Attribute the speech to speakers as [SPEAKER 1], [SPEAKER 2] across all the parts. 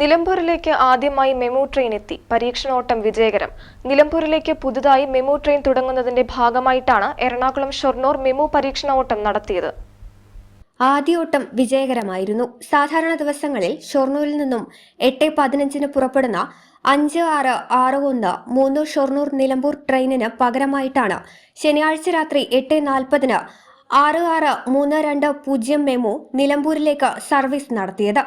[SPEAKER 1] നിലമ്പൂരിലേക്ക് ആദ്യമായി MEMU train എത്തി. പരീക്ഷണോട്ടം വിജയകരം. നിലമ്പൂരിലേക്ക് പുതുതായി മെമു ട്രെയിൻ തുടങ്ങുന്നതിന്റെ ഭാഗമായിട്ടാണ് എറണാകുളം ഷൊർണൂർ മെമു പരീക്ഷണോട്ടം നടത്തിയത്.
[SPEAKER 2] ആദ്യോട്ടം വിജയകരമായിരുന്നു. സാധാരണ ദിവസങ്ങളിൽ ഷൊർണൂരിൽ നിന്നും എട്ട് പതിനഞ്ചിന് പുറപ്പെടുന്ന അഞ്ച് ആറ് ആറ് ഒന്ന് മൂന്ന് ഷൊർണൂർ നിലമ്പൂർ ട്രെയിനിന് പകരമായിട്ടാണ് ശനിയാഴ്ച രാത്രി എട്ട് നാൽപ്പതിന് ആറ് ആറ് മൂന്ന് രണ്ട് പൂജ്യം മെമു നിലമ്പൂരിലേക്ക് സർവീസ് നടത്തിയത്.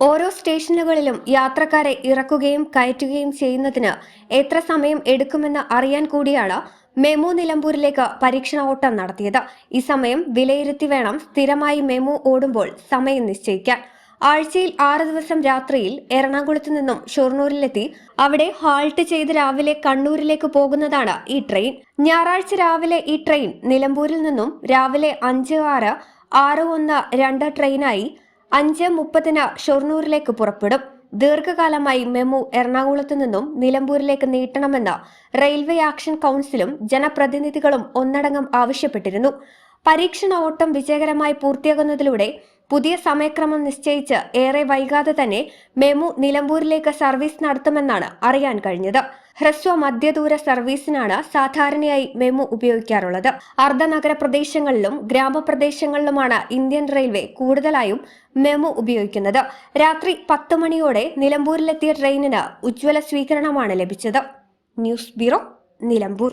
[SPEAKER 2] ഓരോ സ്റ്റേഷനുകളിലും യാത്രക്കാരെ ഇറക്കുകയും കയറ്റുകയും ചെയ്യുന്നതിന് എത്ര സമയം എടുക്കുമെന്ന് അറിയാൻ കൂടിയാണ് മെമു നിലമ്പൂരിലേക്ക് പരീക്ഷണ ഓട്ടം നടത്തിയത്. ഈ സമയം വിലയിരുത്തി വേണം സ്ഥിരമായി മെമു ഓടുമ്പോൾ സമയം നിശ്ചയിക്കാൻ. ആഴ്ചയിൽ ആറ് ദിവസം രാത്രിയിൽ എറണാകുളത്ത് നിന്നും ഷൊർണൂരിലെത്തി. അവിടെ ഹാൾട്ട് ചെയ്ത് രാവിലെ കണ്ണൂരിലേക്ക് പോകുന്നതാണ് ഈ ട്രെയിൻ. ഞായറാഴ്ച രാവിലെ ഈ ട്രെയിൻ നിലമ്പൂരിൽ നിന്നും രാവിലെ അഞ്ച് ആറ് ആറ് ഒന്ന് രണ്ട് ട്രെയിനായി അഞ്ച് മുപ്പതിന് ഷൊർണൂരിലേക്ക് പുറപ്പെടും. ദീർഘകാലമായി മെമു എറണാകുളത്തു നിന്നും നിലമ്പൂരിലേക്ക് നീട്ടണമെന്ന് റെയിൽവേ ആക്ഷൻ കൗൺസിലും ജനപ്രതിനിധികളും ഒന്നടങ്കം ആവശ്യപ്പെട്ടിരുന്നു. പരീക്ഷണ ഓട്ടം വിജയകരമായി പൂർത്തിയാകുന്നതിലൂടെ പുതിയ സമയക്രമം നിശ്ചയിച്ച് ഏറെ വൈകാതെ തന്നെ മെമു നിലമ്പൂരിലേക്ക് സർവീസ് നടത്തുമെന്നാണ് അറിയാൻ കഴിഞ്ഞത്. ഹ്രസ്വ മധ്യദൂര സർവീസിനാണ് സാധാരണയായി മെമു ഉപയോഗിക്കാറുള്ളത്. അർദ്ധനഗര പ്രദേശങ്ങളിലും ഗ്രാമപ്രദേശങ്ങളിലുമാണ് ഇന്ത്യൻ റെയിൽവേ കൂടുതലായും മെമു ഉപയോഗിക്കുന്നത്. രാത്രി പത്ത് മണിയോടെ നിലമ്പൂരിലെത്തിയ ട്രെയിനിന് ഉജ്ജ്വല സ്വീകരണമാണ് ലഭിച്ചത്. News bureau Nilambur.